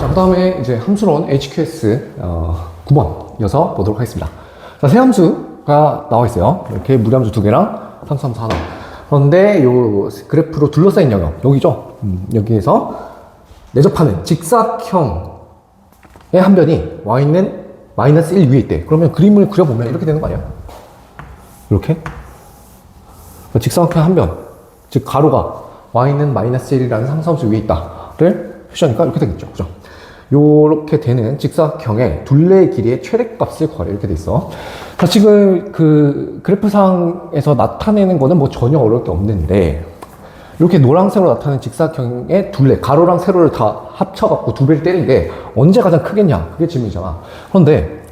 자, 그 다음에 이제 함수론 HQS 어, 9번 이어서 보도록 하겠습니다. 자, 세 함수가 나와 있어요. 이렇게 무리함수 두 개랑 상수함수 하나. 그런데 요 그래프로 둘러싸인 영역, 여기죠? 음, 여기에서 내접하는 직사형의 한 변이 와 있는 마이너스 1 위에 있대. 그러면 그림을 그려보면 이렇게 되는 거 아니야? 이렇게? 직사각형 한 변, 즉 가로가 와 있는 마이너스 1이라는 상수함수 위에 있다를 표시하니까 이렇게 되겠죠. 그죠? 요렇게 되는 직사각형의 둘레의 길이의 최대값을 구하래 이렇게 돼 있어. 자, 지금 그 그래프상에서 나타내는 거는 뭐 전혀 어려울 게 없는데 이렇게 노란색으로 나타나는 직사각형의 둘레, 가로랑 세로를 다 합쳐갖고 두 배를 때린 게 언제 가장 크겠냐? 그게 질문이잖아. 그런데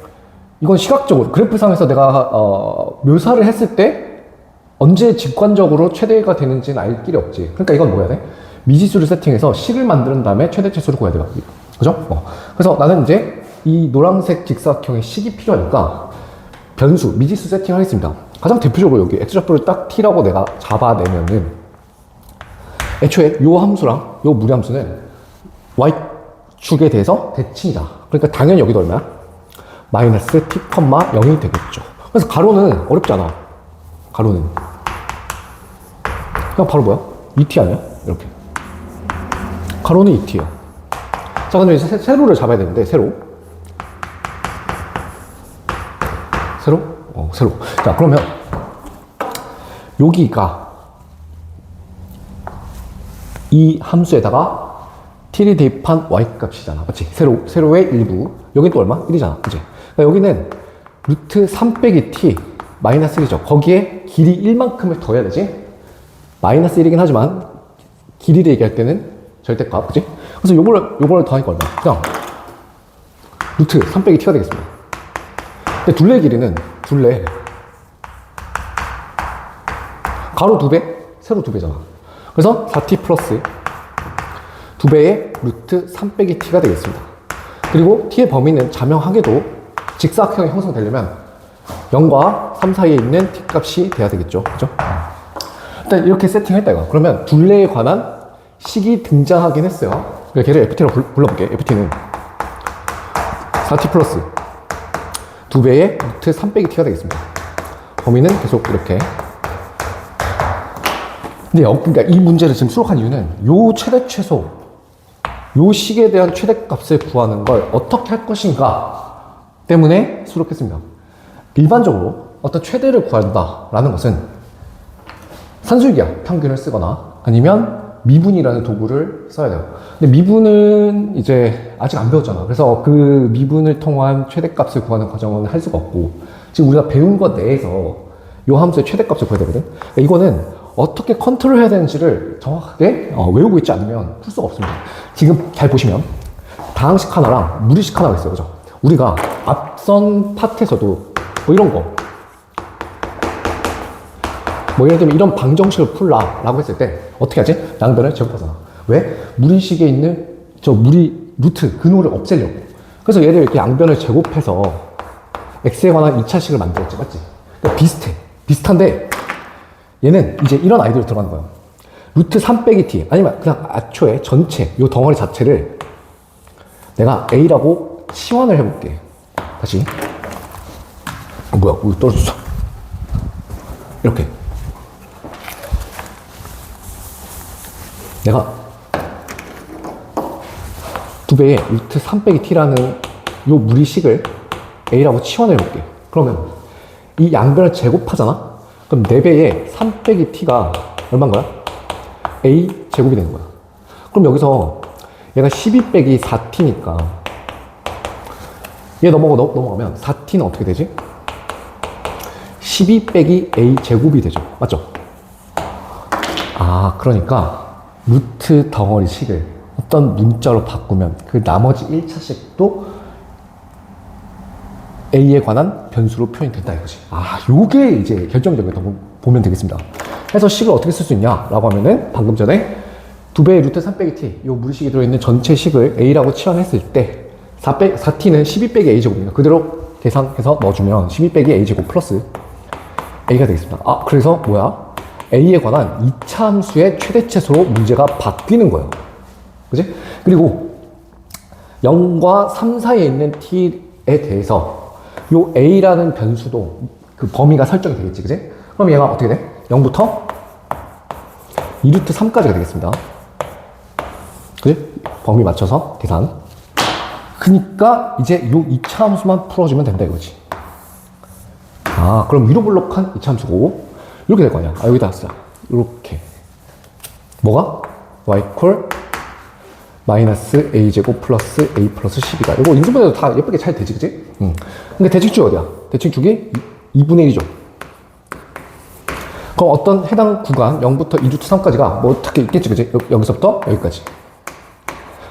이건 시각적으로 그래프상에서 내가 어, 묘사를 했을 때 언제 직관적으로 최대가 되는지는 알 길이 없지. 그러니까 이건 뭐 해야 돼? 미지수를 세팅해서 식을 만든 다음에 최대 최소를 구해야 돼. 그죠? 어. 그래서 나는 이제 이 노란색 직사각형의 식이 필요하니까 변수, 미지수 세팅하겠습니다. 가장 대표적으로 여기 x좌표를 딱 t라고 내가 잡아내면은 애초에 요 함수랑 요 무리함수는 y축에 대해서 대칭이다. 그러니까 당연히 여기도 얼마야? 마이너스 t, 0이 되겠죠. 그래서 가로는 어렵지 않아. 가로는. 그냥 바로 뭐야? 2t 아니야? 이렇게. 가로는 2t야. 자, 그럼 이제 세- 세로를 잡아야 되는데, 세로. 세로? 어, 세로. 자, 그러면 여기가 이 함수에다가 t를 대입한 y 값이잖아. 맞지? 세로, 세로의 일부. 여기 또 얼마? 1이잖아. 그지? 그러니까 여기는 루트 3 빼기 t 마이너스 1이죠. 거기에 길이 1만큼을 더해야 되지? 마이너스 1이긴 하지만 길이를 얘기할 때는 절대값. 그지? 그래서 요거를, 요거를 더하니까 얼마? 그냥 루트 3 빼기 t가 되겠습니다. 근데 둘레 길이는 둘레 가로 두 배, 세로 두 배잖아. 그래서 4t 플러스 두 배의 루트 3 빼기 t가 되겠습니다. 그리고 t의 범위는 자명하게도 직사각형이 형성되려면 0과 3 사이에 있는 t 값이 돼야 되겠죠. 그죠? 일단 이렇게 세팅했다 이거. 그러면 둘레에 관한 식이 등장하긴 했어요. 그러니까 걔를 ft라고 불- 불러볼게. ft는 4t 플러스 두 배의 루트 3 빼기 t가 되겠습니다. 범위는 계속 이렇게 근데 여, 그러니까 이 문제를 지금 수록한 이유는 요 최대 최소, 요 식에 대한 최대 값을 구하는 걸 어떻게 할 것인가 때문에 수록했습니다. 일반적으로 어떤 최대를 구한다라는 것은 산술기하 평균을 쓰거나 아니면 미분이라는 도구를 써야 돼요. 근데 미분은 이제 아직 안 배웠잖아. 그래서 그 미분을 통한 최대값을 구하는 과정은 할 수가 없고 지금 우리가 배운 것 내에서 요 함수의 최대값을 구해야 되거든. 그러니까 이거는 어떻게 컨트롤 해야 되는지를 정확하게 어, 외우고 있지 않으면 풀 수가 없습니다. 지금 잘 보시면 다항식 하나랑 무리식 하나가 있어요. 그죠? 우리가 앞선 파트에서도 뭐 이런 거, 뭐 예를 들면 이런 방정식을 풀라 라고 했을 때 어떻게 하지? 양변을 제곱하잖아. 왜? 무리식에 있는 저 무리 루트 근호를 없애려고. 그래서 얘를 이렇게 양변을 제곱해서 x에 관한 2차식을 만들었지, 맞지? 그러니까 비슷해. 비슷한데 얘는 이제 이런 아이디어로 들어가는 거야. 루트 3 빼기 t 아니면 그냥 애초에 전체 요 덩어리 자체를 내가 a라고 치환을 해볼게. 다시. 어, 뭐야? 뭐 떨어졌어. 이렇게. 내가 두 배의 루트 3 빼기 t라는 요 무리식을 a라고 치환해 볼게. 그러면 이 양변을 제곱하잖아? 그럼 4배의 3 빼기 t가 얼마인 거야? a 제곱이 되는 거야. 그럼 여기서 얘가 12 빼기 4t니까 얘 넘어가, 넘- 넘어가면 4t는 어떻게 되지? 12 빼기 a 제곱이 되죠. 맞죠? 아, 그러니까 루트 덩어리 식을 어떤 문자로 바꾸면 그 나머지 1차식도 A에 관한 변수로 표현이 된다 이거지. 아, 요게 이제 결정적이라고 보면 되겠습니다. 그래서 식을 어떻게 쓸 수 있냐라고 하면은 방금 전에 두 배의 루트 3 빼기 t, 요 무리식이 들어있는 전체 식을 A라고 치환했을 때 4 빼, 4t는 12 빼기 A 제곱입니다. 그대로 계산해서 넣어주면 12 빼기 A 제곱 플러스 A가 되겠습니다. 아, 그래서 뭐야? A에 관한 2차 함수의 최대 최소로 문제가 바뀌는 거예요. 그지? 그리고 0과 3 사이에 있는 t에 대해서 요 a라는 변수도 그 범위가 설정이 되겠지, 그지? 그럼 얘가 어떻게 돼? 0부터 2루트 3까지가 되겠습니다. 그지? 범위 맞춰서 계산. 그니까 이제 요 이차 함수만 풀어주면 된다 이거지. 아, 그럼 위로 블록한 이차 함수고 이렇게 될 거 아니야. 아, 여기다 쓰자. 이렇게. 뭐가? y 콜 마이너스 a제곱 플러스 a 플러스 12가 이거 인수분해도 다 예쁘게 잘 되지 그지? 응. 근데 대칭축이 어디야? 대칭축이 2분의 1이죠 그럼 어떤 해당 구간 0부터 2루트 3까지가 뭐 어떻게 있겠지 그지? 여- 여기서부터 여기까지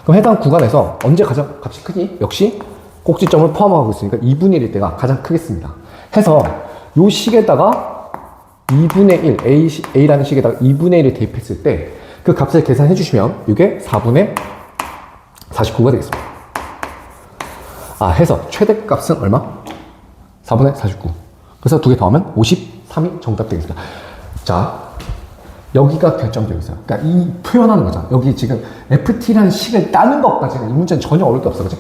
그럼 해당 구간에서 언제 가장 값이 크니? 역시 꼭지점을 포함하고 있으니까 2분의 1일 때가 가장 크겠습니다 해서 요 식에다가 2분의 1, A, 시- A라는 식에다가 2분의 1을 대입했을 때 그 값을 계산해 주시면 이게 4분의 49가 되겠습니다. 아, 해서 최대 값은 얼마? 4분의 49. 그래서 두 개 더하면 53이 정답 되겠습니다. 자, 여기가 결정되어 있어요. 그러니까 이 표현하는 거잖아. 여기 지금 FT라는 식을 따는 것까지는 이 문제는 전혀 어려울 게 없어. 그지?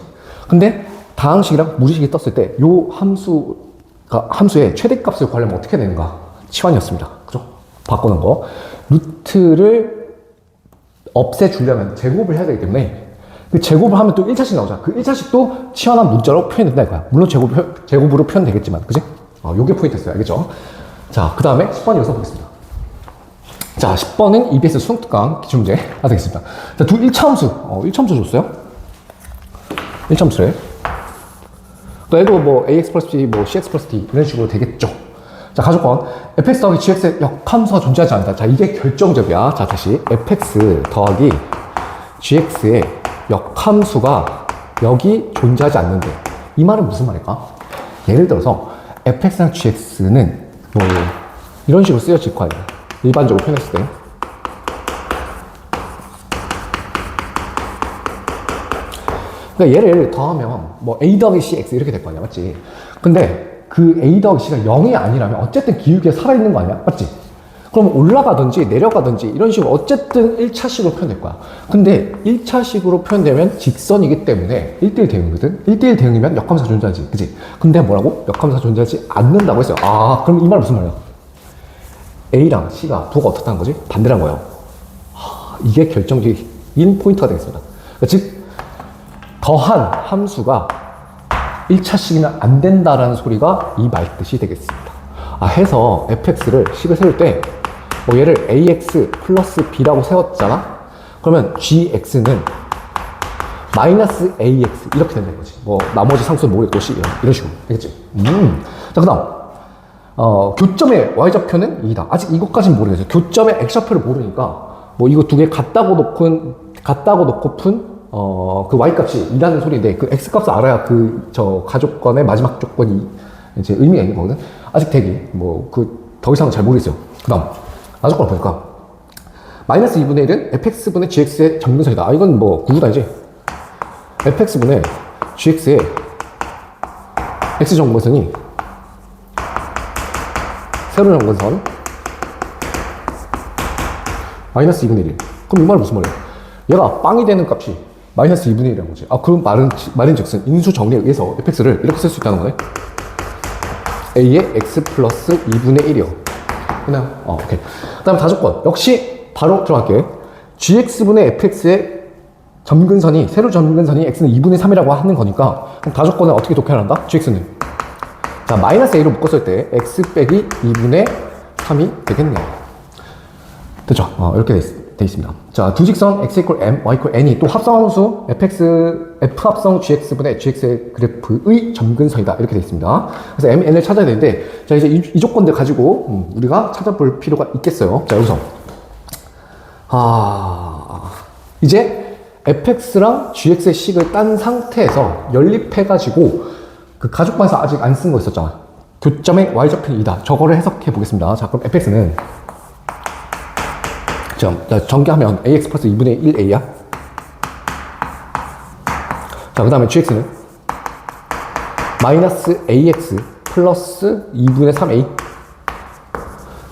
근데 다항식이랑 무리식이 떴을 때 요 함수가, 함수의 최대값을 구하려면 어떻게 되는가? 치환이었습니다. 그죠? 바꾸는 거. 루트를 없애주려면 제곱을 해야 되기 때문에 그 제곱을 하면 또 1차식 나오잖아. 그 1차식도 치환한 문자로 표현된다 이거야. 물론 제곱, 제곱으로 표현되겠지만, 그지? 어, 요게 포인트였어요. 알겠죠? 자, 그 다음에 10번 이어서 보겠습니다. 자, 10번은 EBS 수능특강 기출문제 하겠습니다. 자, 두 1차 함수. 어, 1차 함수 줬어요. 1차 함수래. 또 얘도 뭐 ax 플러스 b, 뭐 cx 플러스 d 이런 식으로 되겠죠. 자, 가족권. fx 더하기 gx의 역함수가 존재하지 않는다. 자, 이게 결정적이야. 자, 다시 fx 더하기 gx의 역함수가 여기 존재하지 않는데 이 말은 무슨 말일까? 예를 들어서 fx랑 gx는 뭐 이런 식으로 쓰여질 거 아니야. 일반적으로 표현했을 때. 그러니까 얘를 더하면 뭐 a 더하기 cx 이렇게 될 거 아니야, 맞지? 근데 그 a 더하기 c가 0이 아니라면 어쨌든 기울기에 살아있는 거 아니야, 맞지? 그럼 올라가든지 내려가든지 이런 식으로 어쨌든 1차식으로 표현될 거야. 근데 1차식으로 표현되면 직선이기 때문에 1대1 대응이거든? 1대1 대응이면 역함사 존재하지, 그지? 근데 뭐라고? 역함사 존재하지 않는다고 했어요. 아, 그럼 이 말 무슨 말이야? A랑 C가 부호가 어떻다는 거지? 반대란 거예요. 하, 이게 결정적인 포인트가 되겠습니다. 그러니까 즉, 더한 함수가 1차식이면 안 된다라는 소리가 이 말뜻이 되겠습니다. 아, 해서 fx를 식을 세울 때, 뭐 얘를 ax 플러스 b라고 세웠잖아? 그러면 gx는 마이너스 ax 이렇게 된다는 거지. 뭐 나머지 상수는 모르겠고 c 이런, 이런 식으로. 되겠지? 음. 자, 그 다음. 어, 교점의 y좌표는 2다. 아직 이것까지는 모르겠어요. 교점의 x좌표를 모르니까, 뭐 이거 두 개 같다고 놓고, 같다고 놓고 푼, 어, 그 y값이 2라는 소리인데, 그 x값을 알아야 그, 저, 가족권의 마지막 조건이 이제 의미가 있는 거거든. 아직 대기, 뭐, 그, 더 이상은 잘 모르겠어요. 그 다음. 나조건 보니까, 마이너스 2분의 1은 fx분의 gx의 정근선이다. 아, 이건 뭐, 구구단이지. fx분의 gx의 x 정근선이 세로 정근선 마이너스 2분의 1. 그럼 이 말은 무슨 말이야? 얘가 빵이 되는 값이 마이너스 2분의 1이라는 거지. 아, 그럼 말은, 말인 즉슨 인수 정리에 의해서 fx를 이렇게 쓸 수 있다는 거네. a의 x 플러스 2분의 1이요. 그냥, 어, 오케이. 그 다음 다조건. 역시 바로 들어갈게. gx분의 fx의 점근선이, 세로 점근선이 x는 2분의 3이라고 하는 거니까, 그럼 다조건을 어떻게 독해한다? gx는. 자, 마이너스 a로 묶었을 때 x 빼기 2분의 3이 되겠네요. 됐죠? 어, 이렇게 돼, 있, 돼 있습니다. 자, 두 직선 x equal m, y equal n이 또 합성함수 fx, f 합성 gx분의 gx의 그래프의 점근선이다. 이렇게 돼 있습니다. 그래서 m, n을 찾아야 되는데, 자, 이제 이, 이 조건들 가지고 음, 우리가 찾아볼 필요가 있겠어요. 자, 여기서. 아, 이제 fx랑 gx의 식을 딴 상태에서 연립해가지고 그 가족방에서 아직 안 쓴 거 있었잖아. 교점의 y좌표는 2다. 저거를 해석해 보겠습니다. 자, 그럼 fx는 자, 자, 전개하면 ax 플러스 2분의 1a야. 자, 그 다음에 gx는 마이너스 ax 플러스 2분의 3a.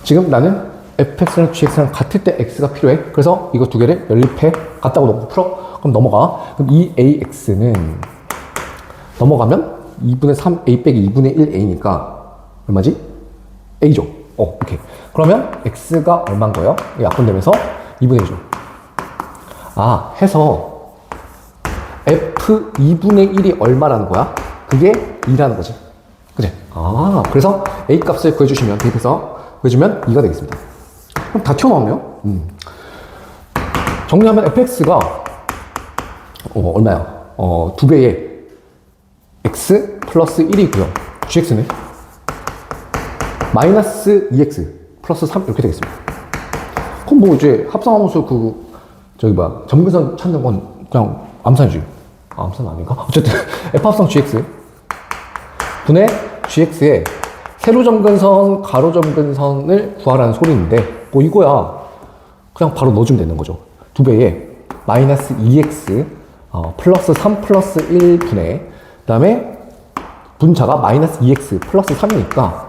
지금 나는 fx랑 gx랑 같을 때 x가 필요해. 그래서 이거 두 개를 연립해. 같다고 놓고 풀어. 그럼 넘어가. 그럼 이 AX는 넘어가면 2분의 3 A 빼기 2분의 1 A니까 얼마지? A죠. 어, 오케이. 그러면 X가 얼마인 거예요? 이 약분되면서 2분의 1죠. 아, 해서 F 2분의 1이 얼마라는 거야? 그게 2라는 거지. 그지? 아, 그래서 A 값을 구해주시면, 대입해서 구해주면 2가 되겠습니다. 그럼 다 튀어나오네요? 음. 정리하면 fx가, 어, 얼마야? 어, 두 배의 x 플러스 1이고요. gx는 마이너스 2x 플러스 3 이렇게 되겠습니다. 그럼 뭐 이제 합성함수 그 저기 뭐야 점근선 찾는 건 그냥 암산이지. 아, 암산 아닌가? 어쨌든 f 합성 gx 분의 gx의 세로 점근선, 가로 점근선을 구하라는 소리인데 뭐 이거야 그냥 바로 넣어주면 되는 거죠. 두 배의 마이너스 2x 어, 플러스 3 플러스 1 분의 그 다음에 분자가 마이너스 2x 플러스 3이니까 얘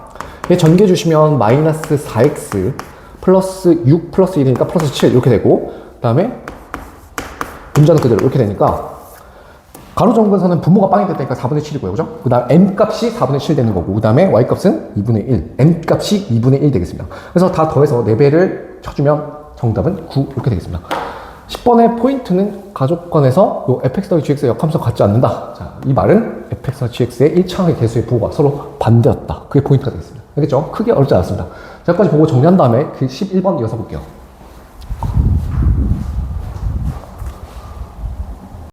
전개 주시면 마이너스 4x 플러스 6 플러스 1이니까 플러스 7 이렇게 되고 그 다음에 분자는 그대로 이렇게 되니까 가로 점근선은 분모가 빵이 됐다니까 4분의 7이고요. 그죠? 그 다음 n 값이 4분의 7 되는 거고 그 다음에 y 값은 2분의 1 n 값이 2분의 1 되겠습니다. 그래서 다 더해서 4배를 쳐주면 정답은 9 이렇게 되겠습니다. 10번의 포인트는 가족관에서 요 fx 더하기 gx의 역함수 같지 않는다. 자, 이 말은 fx 더하기 gx의 1차항의 개수의 부호가 서로 반대였다. 그게 포인트가 되겠습니다. 알겠죠? 크게 어렵지 않습니다. 여기까지 보고 정리한 다음에 그 11번 이어서 볼게요.